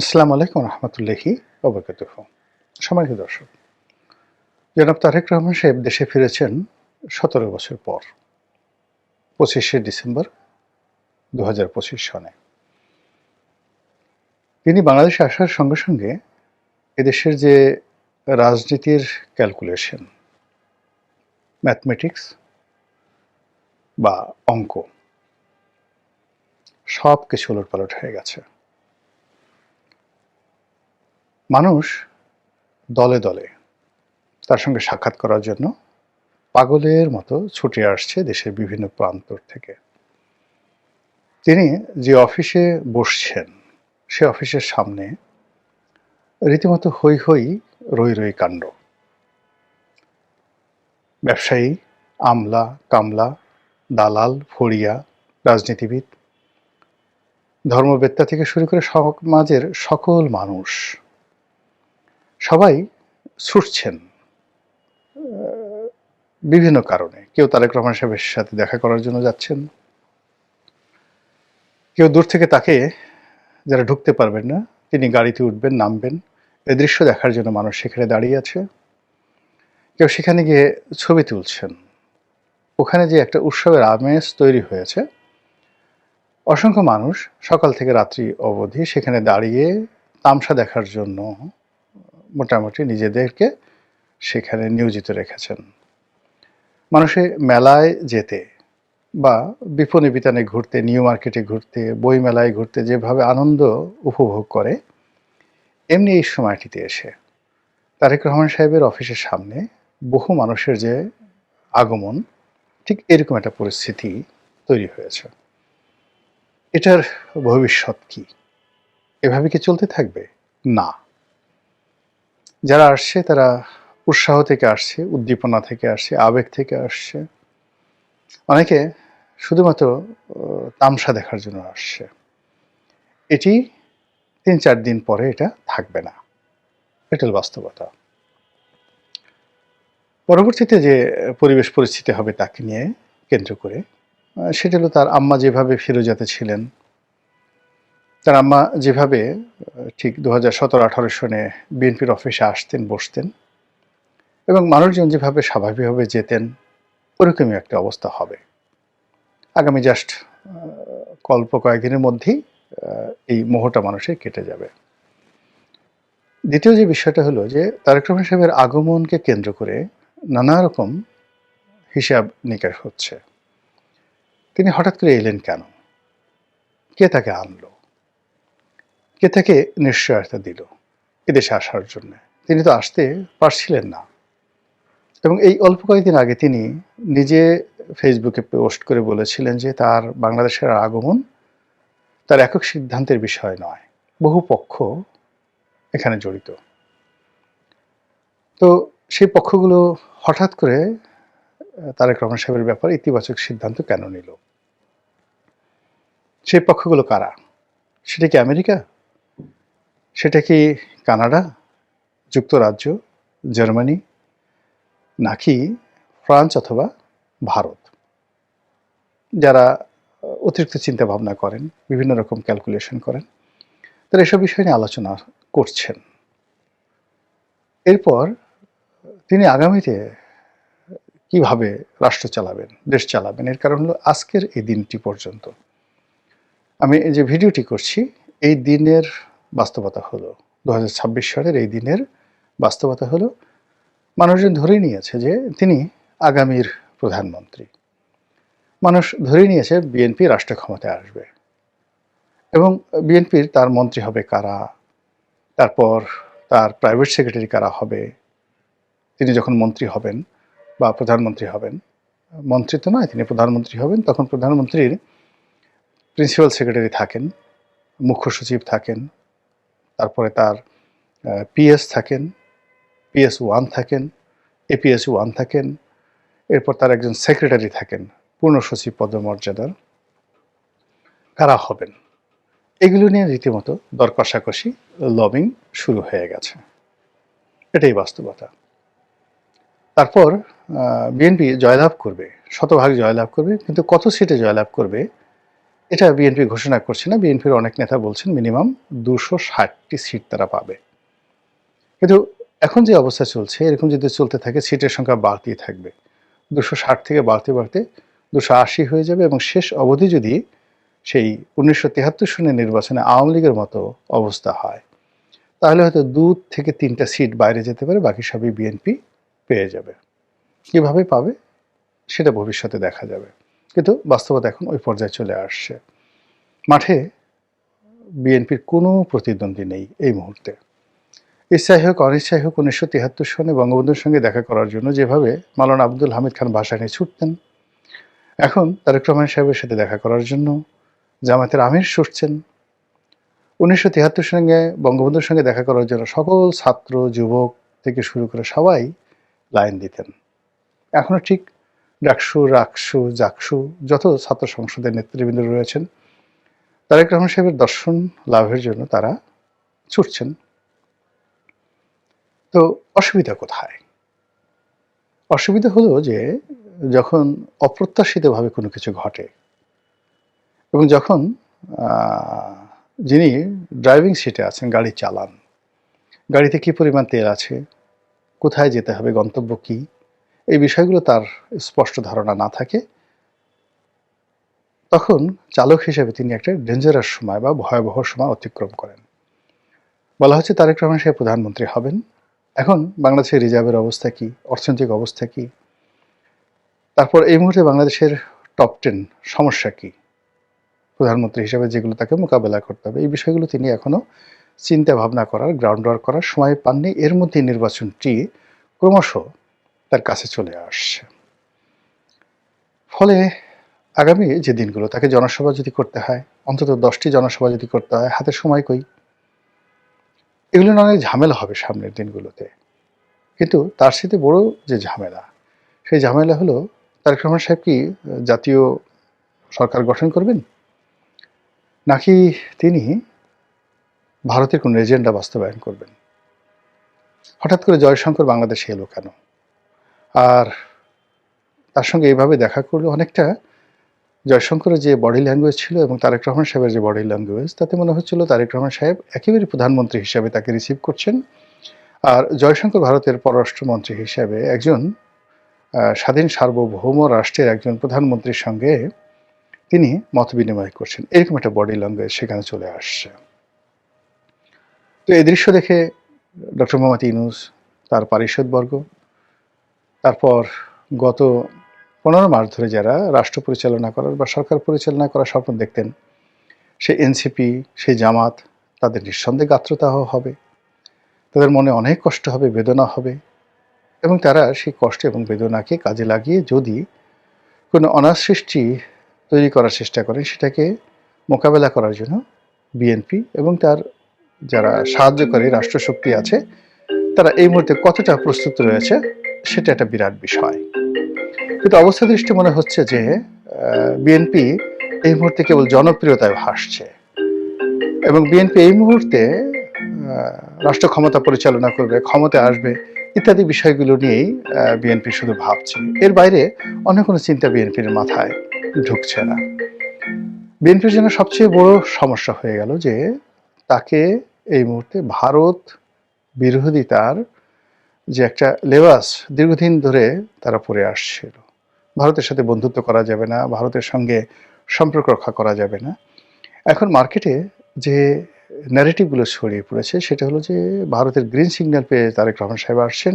আসসালামু আলাইকুম রহমতুল্লাহি অবগত সম্মানিত দর্শক, জনাব তারেক রহমান সাহেব দেশে ফিরেছেন সতেরো বছর পর, পঁচিশে ডিসেম্বর দু হাজার পঁচিশ সনে। তিনি বাংলাদেশে আসার সঙ্গে সঙ্গে এদেশের যে রাজনীতির ক্যালকুলেশন, ম্যাথমেটিক্স বা অঙ্ক সব কিছু ওলটপালট হয়ে গেছে। মানুষ দলে দলে তার সঙ্গে সাক্ষাৎ করার জন্য পাগলের মতো ছুটে আসছে দেশের বিভিন্ন প্রান্ত থেকে। তিনি যে অফিসে বসছেন, সে অফিসের সামনে রীতিমতো হই হই রই রই কাণ্ড। ব্যবসায়ী, আমলা, কামলা, দালাল, ফড়িয়া, রাজনীতিবিদ, ধর্মবেত্তা থেকে শুরু করে সমাজের সকল মানুষ সবাই ছুটছেন বিভিন্ন কারণে। কেউ তারেক রহমান সাহেবের সাথে দেখা করার জন্য যাচ্ছেন। কেউ দূর থেকে তাকে যারা ঢুকতে পারবেন না, তিনি গাড়িতে উঠবেন, নামবেন। এই দৃশ্য দেখার জন্য মানুষ সেখানে দাঁড়িয়ে আছে। কেউ সেখানে গিয়ে ছবি তুলছেন। ওখানে যে একটা উৎসবের আমেজ তৈরি হয়েছে, অসংখ্য মানুষ সকাল থেকে রাত্রি অবধি সেখানে দাঁড়িয়ে তামসা দেখার জন্য মোটামুটি নিজেদেরকে সেখানে নিয়োজিত রেখেছেন। মানুষে মেলায় যেতে বা বিপণী বিতানে ঘুরতে, নিউ মার্কেটে ঘুরতে বই মেলায় ঘুরতে যেভাবে আনন্দ উপভোগ করে, এমনি এই সময়টিতে এসে তারেক রহমান সাহেবের অফিসের সামনে বহু মানুষের যে আগমন, ঠিক এরকম একটা পরিস্থিতি তৈরি হয়েছে। এটার ভবিষ্যৎ কি? এভাবে কি চলতে থাকবে? না। যারা আসছে, তারা উৎসাহ থেকে আসছে, উদ্দীপনা থেকে আসছে, আবেগ থেকে আসছে। অনেকে শুধুমাত্র তামসা দেখার জন্য আসছে। এটি তিন চার দিন পরে এটা থাকবে না। এটা হলো বাস্তবতা। পরবর্তীতে যে পরিবেশ পরিস্থিতি হবে তাকে নিয়ে কেন্দ্র করে সেটা হলো তার আম্মা যেভাবে ফিরোজাতে ছিলেন তার আম্মা যেভাবে, ঠিক দু হাজার সতেরো, আঠারো সনে বিএনপির অফিসে আসতেন, বসতেন এবং মানুষজন যেভাবে স্বাভাবিকভাবে যেতেন, ওরকমই একটা অবস্থা হবে। আগামী জাস্ট কল্প কয়েকদিনের মধ্যেই এই মোহটা মানুষের কেটে যাবে। দ্বিতীয় যে বিষয়টা হলো যে, তারেক রহমান সাহেবের আগমনকে কেন্দ্র করে নানা রকম হিসাব নিকাশ হচ্ছে। তিনি হঠাৎ করে এলেন কেন? কে তাকে আনলো? কে তাকে নিশ্চয়তা দিল? এদেশে আসার জন্য। তিনি তো আসতে পারছিলেন না। এবং এই অল্প কয়েকদিন আগে তিনি নিজে ফেসবুকে পোস্ট করে বলেছিলেন যে তার বাংলাদেশের আগমন তার একক সিদ্ধান্তের বিষয় নয়, বহু পক্ষ এখানে জড়িত। তো সেই পক্ষগুলো হঠাৎ করে তারেক রহমান সাহেবের ব্যাপারে ইতিবাচক সিদ্ধান্ত কেন নিল? সেই পক্ষগুলো কারা? সেটা কি আমেরিকা? সেটা কি কানাডা, যুক্তরাজ্য, জার্মানি, নাকি ফ্রান্স অথবা ভারত? যারা অতিরিক্ত চিন্তা ভাবনা করেন, বিভিন্ন রকম ক্যালকুলেশন করেন, তারা এসব বিষয় নিয়ে আলোচনা করছেন। এরপর তিনি আগামীতে কীভাবে রাষ্ট্র চালাবেন, দেশ চালাবেন, এর কারণ হলো আজকের এই দিনটি পর্যন্ত। আমি এই যে ভিডিওটি করছি, এই দিনের বাস্তবতা হলো। দু হাজার ছাব্বিশ সালের এই দিনের বাস্তবতা হলো, মানুষজন ধরে নিয়েছে যে তিনি আগামীর প্রধানমন্ত্রী। মানুষ ধরে নিয়েছে বিএনপি রাষ্ট্র ক্ষমতায় আসবে। এবং বিএনপির তার মন্ত্রী হবে কারা? তারপর তার প্রাইভেট সেক্রেটারি কারা হবে? তিনি যখন মন্ত্রী হবেন বা প্রধানমন্ত্রী হবেন, মন্ত্রী তো নয়, তিনি প্রধানমন্ত্রী হবেন, তখন প্রধানমন্ত্রীর প্রিন্সিপাল সেক্রেটারি থাকেন, মুখ্য সচিব থাকেন তারপরে তার পিএস থাকেন পিএস ওয়ান থাকেন এপিএস ওয়ান থাকেন, এরপর তার একজন সেক্রেটারি থাকেন পূর্ণ সচিব পদমর্যাদার কারা হবেন। এগুলো নিয়ে রীতিমতো দর কষাকষি লবিং শুরু হয়ে গেছে। এটাই বাস্তবতা। তারপর বিএনপি জয়লাভ করবে, শতভাগ জয়লাভ করবে, কিন্তু কত সিটে জয়লাভ করবে এটা বিএনপি ঘোষণা করছে না। বিএনপির অনেক নেতা বলছেন মিনিমাম দুশো ষাটটি সিট তারা পাবে। কিন্তু এখন যে অবস্থা চলছে, এরকম যদি চলতে থাকে, সিটের সংখ্যা বাড়তেই থাকবে। দুশো ষাট থেকে বাড়তে বাড়তে দুশো আশি হয়ে যাবে এবং শেষ অবধি যদি সেই উনিশশো তিয়াত্তর সনের নির্বাচনে আওয়ামী লীগের মতো অবস্থা হয়, তাহলে হয়তো দু থেকে তিনটা সিট বাইরে যেতে পারে, বাকি সবই বিএনপি পেয়ে যাবে। কীভাবে পাবে, সেটা ভবিষ্যতে দেখা যাবে। কিন্তু বাস্তবতা এখন ওই পর্যায়ে চলে আসছে। মাঠে বিএনপির কোনো প্রতিদ্বন্দ্বী নেই এই মুহূর্তে। ইচ্ছাই হোক, অনিচ্ছাই হোক, উনিশশো তিয়াত্তর সনে বঙ্গবন্ধুর সঙ্গে দেখা করার জন্য যেভাবে মালানা আব্দুল হামিদ খান ভাষা নিয়ে ছুটতেন, এখন তারেক রহমান সাহেবের সাথে দেখা করার জন্য জামাতের আমির ছুটছেন উনিশশো তিয়াত্তর সঙ্গে বঙ্গবন্ধুর সঙ্গে দেখা করার জন্য সকল ছাত্র, যুবক থেকে শুরু করে সবাই লাইন দিতেন। এখনও ঠিক ডাকসু, রাকসু, জাকসু যত ছাত্র সংসদের নেতৃবৃন্দ রয়েছেন, তারেক রহমান সাহেবের দর্শন লাভের জন্য তারা ছুটছেন। তো অসুবিধা কোথায়? অসুবিধা হলো যে যখন অপ্রত্যাশিতভাবে কোনো কিছু ঘটে এবং যখন যিনি ড্রাইভিং সিটে আছেন, গাড়ি চালান, গাড়িতে কি পরিমাণ তেল আছে, কোথায় যেতে হবে, গন্তব্য কি এই বিষয়গুলো তার স্পষ্ট ধারণা না থাকে। তখন চালক হিসেবে তিনি একটা ডেঞ্জারাস সময় বা ভয়াবহ সময় অতিক্রম করেন। বলা হচ্ছে তারেক রহমান সাহেব প্রধানমন্ত্রী হবেন। এখন বাংলাদেশের রিজার্ভের অবস্থা কি? অর্থনৈতিক অবস্থা কি? তারপর এই মুহূর্তে বাংলাদেশের টপ টেন সমস্যা কি? প্রধানমন্ত্রী হিসেবে যেগুলো তাকে মোকাবেলা করতে হবে, এই বিষয়গুলো তিনি এখনও চিন্তা ভাবনা করার গ্রাউন্ড ওয়ার্ক করার সময় পাননি। এর মধ্যে নির্বাচনটি ক্রমশ তার কাছে চলে আসছে। ফলে আগামী যে দিনগুলো, তাকে জনসভা যদি করতে হয়, অন্তত দশটি জনসভা যদি করতে হয়, হাতে সময় কই? এগুলো অনেক ঝামেলা হবে সামনের দিনগুলোতে। কিন্তু তার সাথে বড় যে ঝামেলা, সেই ঝামেলা হলো, তারেক রহমান সাহেব কি জাতীয় সরকার গঠন করবেন? নাকি তিনি ভারতের কোন এজেন্ডা বাস্তবায়ন করবেন? হঠাৎ করে জয়শঙ্কর বাংলাদেশে এলো কেন? আর তার সঙ্গে এইভাবে দেখা করলে। অনেকটা জয়শঙ্করের যে বডি ল্যাঙ্গুয়েজ ছিল এবং তারেক রহমান সাহেবের যে বডি ল্যাঙ্গুয়েজ তাতে মনে হচ্ছিল তারেক রহমান সাহেব একেবারে প্রধানমন্ত্রী হিসাবে তাকে রিসিভ করছেন। আর জয়শঙ্কর ভারতের পররাষ্ট্রমন্ত্রী হিসাবে একজন স্বাধীন সার্বভৌম রাষ্ট্রের একজন প্রধানমন্ত্রীর সঙ্গে তিনি মত বিনিময় করছেন। এরকম একটা বডি ল্যাঙ্গুয়েজ সেখানে চলে আসছে। তো এই দৃশ্য দেখে ডক্টর মোহাম্মদ ইনুস তার পারিষদবর্গ তারপর গত পনেরো মাস ধরে যারা রাষ্ট্র পরিচালনা করার বা সরকার পরিচালনা করার স্বপ্ন দেখতেন সে এনসিপি, সেই জামাত, তাদের নিঃসন্দেহে গাত্রতাহ হবে। তাদের মনে অনেক কষ্ট হবে, বেদনা হবে। এবং তারা সেই কষ্ট এবং বেদনাকে কাজে লাগিয়ে যদি কোনো অনার সৃষ্টি তৈরি করার চেষ্টা করেন, সেটাকে মোকাবেলা করার জন্য বিএনপি এবং তার যারা সাহায্যকারী রাষ্ট্রশক্তি আছে, তারা এই মুহূর্তে কতটা প্রস্তুত রয়েছে সেটা একটা বিরাট বিষয়। কিন্তু অবস্থা দৃষ্টি মনে হচ্ছে যে বিএনপি এই মুহূর্তে কেবল জনপ্রিয়তায় ভাসছে। এবং বিএনপি এই মুহূর্তে রাষ্ট্র ক্ষমতা পরিচালনা করবে ক্ষমতা আসবে, ইত্যাদি বিষয়গুলো নিয়েই বিএনপি শুধু ভাবছে। এর বাইরে অন্য কোনো চিন্তা বিএনপির মাথায় ঢুকছে না। বিএনপির জন্য সবচেয়ে বড় সমস্যা হয়ে গেল যে, তাকে এই মুহূর্তে ভারত বিরোধিতার যে একটা লেবাস দীর্ঘদিন ধরে তারা পরে আসছিল। ভারতের সাথে বন্ধুত্ব করা যাবে না, ভারতের সঙ্গে সম্পর্ক রক্ষা করা যাবে না। এখন মার্কেটে যে ন্যারেটিভগুলো ছড়িয়ে পড়েছে, সেটা হলো যে ভারতের গ্রিন সিগন্যাল পেয়ে তারেক রহমান সাহেব আসছেন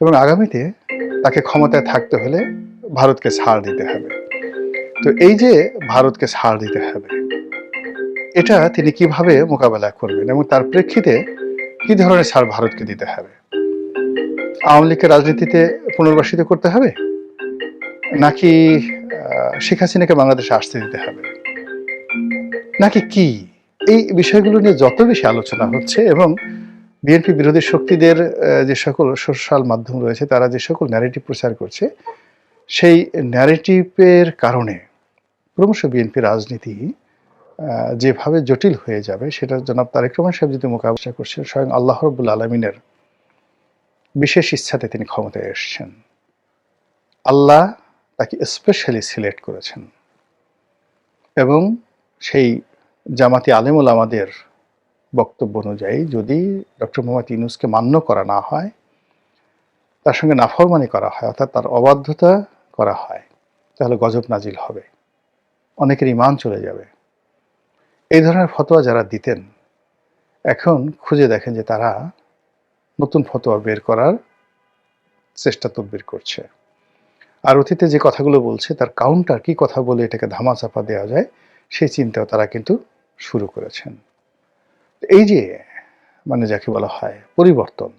এবং আগামীতে তাকে ক্ষমতায় থাকতে হলে ভারতকে ছাড় দিতে হবে। তো এই যে ভারতকে ছাড় দিতে হবে, এটা তিনি কীভাবে মোকাবেলা করবেন এবং তার প্রেক্ষিতে কি ধরনের ছাড় ভারতকে দিতে হবে? আওয়ামী লীগকে রাজনীতিতে পুনর্বাসিত করতে হবে? নাকি শেখ হাসিনাকে বাংলাদেশে আসতে দিতে হবে? নাকি কি? এই বিষয়গুলো নিয়ে যত বেশি আলোচনা হচ্ছে এবং বিএনপি বিরোধী শক্তিদের যে সকল সোশ্যাল মাধ্যম রয়েছে, তারা যে সকল ন্যারেটিভ প্রচার করছে, সেই ন্যারেটিভের কারণে ক্রমশ বিএনপি রাজনীতি যেভাবে জটিল হয়ে যাবে, সেটা জনাব তারেক রহমান সাহেব যদি মোকাবিলা করছেন, স্বয়ং আল্লাহ রব্বুল আলমিনের বিশেষ ইচ্ছাতে তিনি ক্ষমতায় এসেছেন। আল্লাহ তাকে স্পেশালি সিলেক্ট করেছেন। এবং সেই জামাতি আলেমুল আমাদের বক্তব্য অনুযায়ী যদি ডক্টর মোহাম্মদ ইউনুসকে মান্য করা না হয়, তার সঙ্গে নাফরমানি করা হয়, অর্থাৎ তার অবাধ্যতা করা হয়, তাহলে গজব নাজিল হবে। অনেকের ইমান চলে যাবে। এই ধরনের ফতোয়া যারা দিতেন, এখন খুঁজে দেখেন যে তারা নতুন ফতোয়া বের করার চেষ্টা তদবির করছে। আর অতীতে যে কথাগুলো বলছে, তার কাউন্টার কি কথা বলে এটাকে ধামাচাপা দেওয়া যায় সেই চিন্তাও তারা কিন্তু শুরু করেছেন। এই যে মানে যাকে বলা হয়, পরিবর্তন।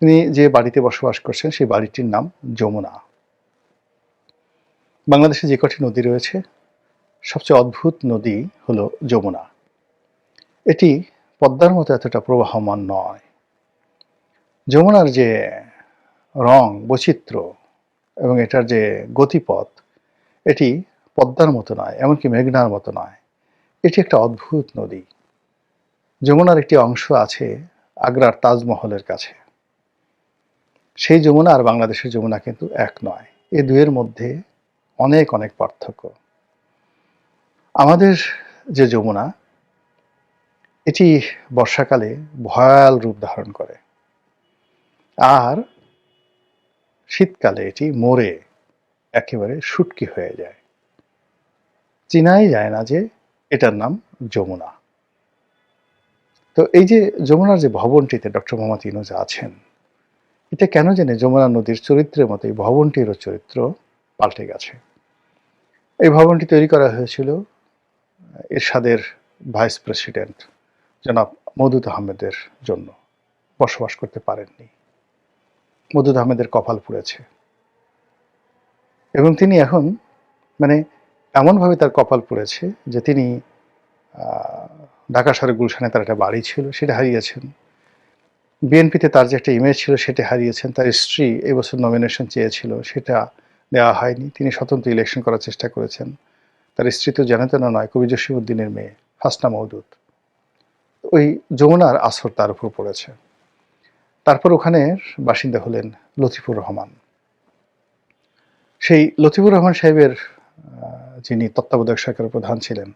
তিনি যে বাড়িতে বসবাস করছেন, সেই বাড়িটির নাম যমুনা। বাংলাদেশে যে কটি নদী রয়েছে, সবচেয়ে অদ্ভুত নদী হলো যমুনা। এটি পদ্মার মতো এতটা প্রবাহমান নয়। যমুনার যে রং বৈচিত্র্য এবং এটার যে গতিপথ, এটি পদ্মার মতো নয়, এমনকি মেঘনার মতো নয়। এটি একটা অদ্ভুত নদী। যমুনার একটি অংশ আছে আগ্রার তাজমহলের কাছে। সেই যমুনা আর বাংলাদেশের যমুনা কিন্তু এক নয়। এ দুয়ের মধ্যে অনেক অনেক পার্থক্য। আমাদের যে যমুনা, এটি বর্ষাকালে ভয়াল রূপ ধারণ করে। আর শীতকালে এটি মরে একেবারে শুটকি হয়ে যায়। চিনাই যায় না যে, এটার নাম যমুনা। তো এই যে যমুনার যে ভবনটিতে ডক্টর মোহাম্মদ ইনুজ আছেন, এটা কেন জানে যমুনা নদীর চরিত্রের মতো এই ভবনটিরও চরিত্র পাল্টে গেছে। এই ভবনটি তৈরি করা হয়েছিল এরশাদের ভাইস প্রেসিডেন্ট জনাব মদুদ আহমেদের জন্য। বসবাস করতে পারেননি। মদুদ আহমেদের কপাল পুড়েছে। এবং তিনি এখন মানে এমনভাবে তার কপাল পুড়েছে যে তিনি ঢাকা শহরে গুলশানে তার একটা বাড়ি ছিল, সেটা হারিয়েছেন। বিএনপিতে তার যে একটা ইমেজ ছিল, সেটা হারিয়েছেন। তার স্ত্রী এবছর নমিনেশন চেয়েছিল, সেটা দেওয়া হয়নি। তিনি স্বতন্ত্র ইলেকশন করার চেষ্টা করেছেন। তার স্ত্রী তো জানাতেন নয়, কবি জসিমুদ্দিনের মেয়ে, হাসনা মৌদুদ ওই যমুনার আসর তার উপর পড়েছে। তারপর ওখানে বাসিন্দা হলেন লতিফুর রহমান। সেই লতিফুর রহমান সাহেবের যিনি তত্ত্বাবধায়ক সরকারের প্রধান ছিলেন,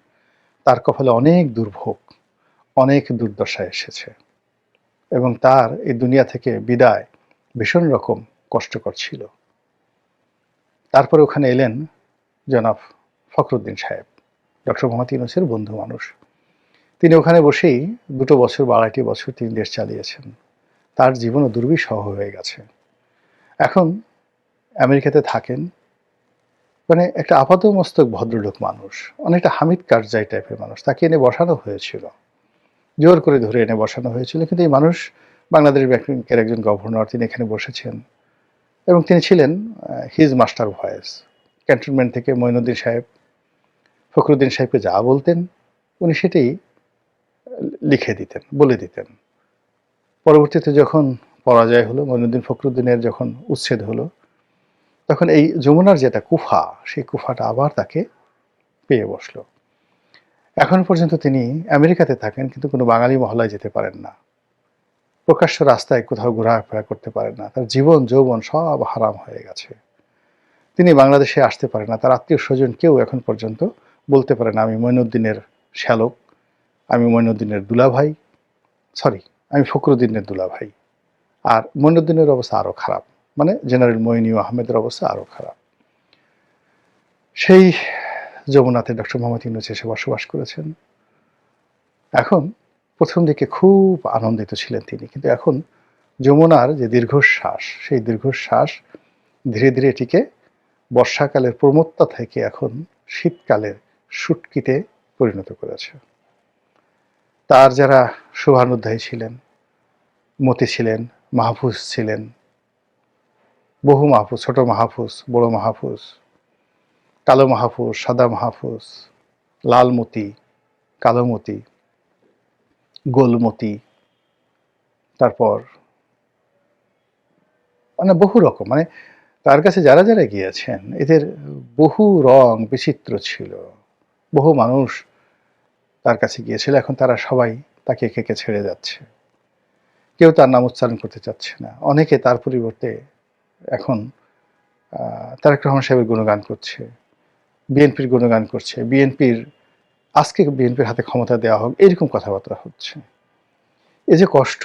তার কপালে অনেক দুর্ভোগ, অনেক দুর্দশা এসেছে এবং তার এই দুনিয়া থেকে বিদায় ভীষণ রকম কষ্টকর ছিল। তারপরে ওখানে এলেন জনাব ফখরুদ্দিন সাহেব, ডক্টর মোহাম্মদ ইউনুসের বন্ধু মানুষ। তিনি ওখানে বসেই দুটো বছর বা আড়াইটি বছর তিনি দেশ চালিয়েছেন। তার জীবনও দুর্বিষহ হয়ে গেছে। এখন আমেরিকাতে থাকেন মানে একটা আপাতমস্তক ভদ্রলোক মানুষ, অনেকটা হামিদ কারজাই টাইপের মানুষ, তাকে এনে বসানো হয়েছিল। জোর করে ধরে এনে বসানো হয়েছিল, কিন্তু এই মানুষ বাংলাদেশ ব্যাংকের একজন গভর্নর, তিনি এখানে বসেছেন এবং তিনি ছিলেন হিজ মাস্টার ভয়েস ক্যান্টনমেন্ট থেকে মঈনুদ্দিন সাহেব, ফখরুদ্দিন সাহেবকে যা বলতেন, উনি সেটাই লিখে দিতেন, বলে দিতেন। পরবর্তীতে যখন পরাজয় হলো মঈনুদ্দিন ফখরুদ্দিনের যখন উচ্ছেদ হলো, তখন এই যমুনার যেটা কুফা, সেই কুফাটা আবার তাকে পেয়ে বসল। এখন পর্যন্ত তিনি আমেরিকাতে থাকেন, কিন্তু কোনো বাঙালি মহলায় যেতে পারেন না। প্রকাশ্য রাস্তায় কোথাও ঘোরাফেরা করতে পারেন না। তার জীবন, যৌবন সব হারাম হয়ে গেছে। তিনি বাংলাদেশে আসতে পারেন না। তার আত্মীয় স্বজন কেউ এখন পর্যন্ত বলতে পারে না, আমি মঈনুদ্দিনের শ্যালক, আমি মঈনুদ্দিনের দুলাভাই সরি আমি ফখরুদ্দিনের দুলা ভাই আর মঈনুদ্দিনের অবস্থা আরও খারাপ। মানে জেনারেল মইনিউ আহমেদের অবস্থা আরও খারাপ। সেই যমুনাতে ডক্টর মোহাম্মদ ইউনুস এসে বসবাস করেছেন। এখন প্রথম দিকে খুব আনন্দিত ছিলেন তিনি। কিন্তু এখন যমুনার যে দীর্ঘশ্বাস, সেই দীর্ঘশ্বাস ধীরে ধীরে এটিকে বর্ষাকালের প্রমত্তা থেকে এখন শীতকালের সুটকিতে পরিণত করেছে। তার যারা শুভানুধ্যায়ী ছিলেন, মতি ছিলেন, মাহফুজ ছিলেন, বহু মাহফুজ, ছোট মাহফুজ, বড় মাহফুজ, কালো মাহফুজ, সাদা মাহফুজ লালমতি কালোমতি গোলমতি তারপর মানে বহু রকম মানে তার কাছে যারা যারা গিয়েছেন, এদের বহু রং বিচিত্র ছিল, বহু মানুষ তার কাছে গিয়েছিল, এখন তারা সবাই তাকে একে ছেড়ে যাচ্ছে। কেউ তার নাম উচ্চারণ করতে চাচ্ছে না। অনেকে তার পরিবর্তে এখন তারেক রহমান সাহেবের গুণগান করছে, বিএনপির গুণগান করছে, বিএনপির, আজকে বিএনপির হাতে ক্ষমতা দেওয়া হোক, এরকম কথাবার্তা হচ্ছে। এই যে কষ্ট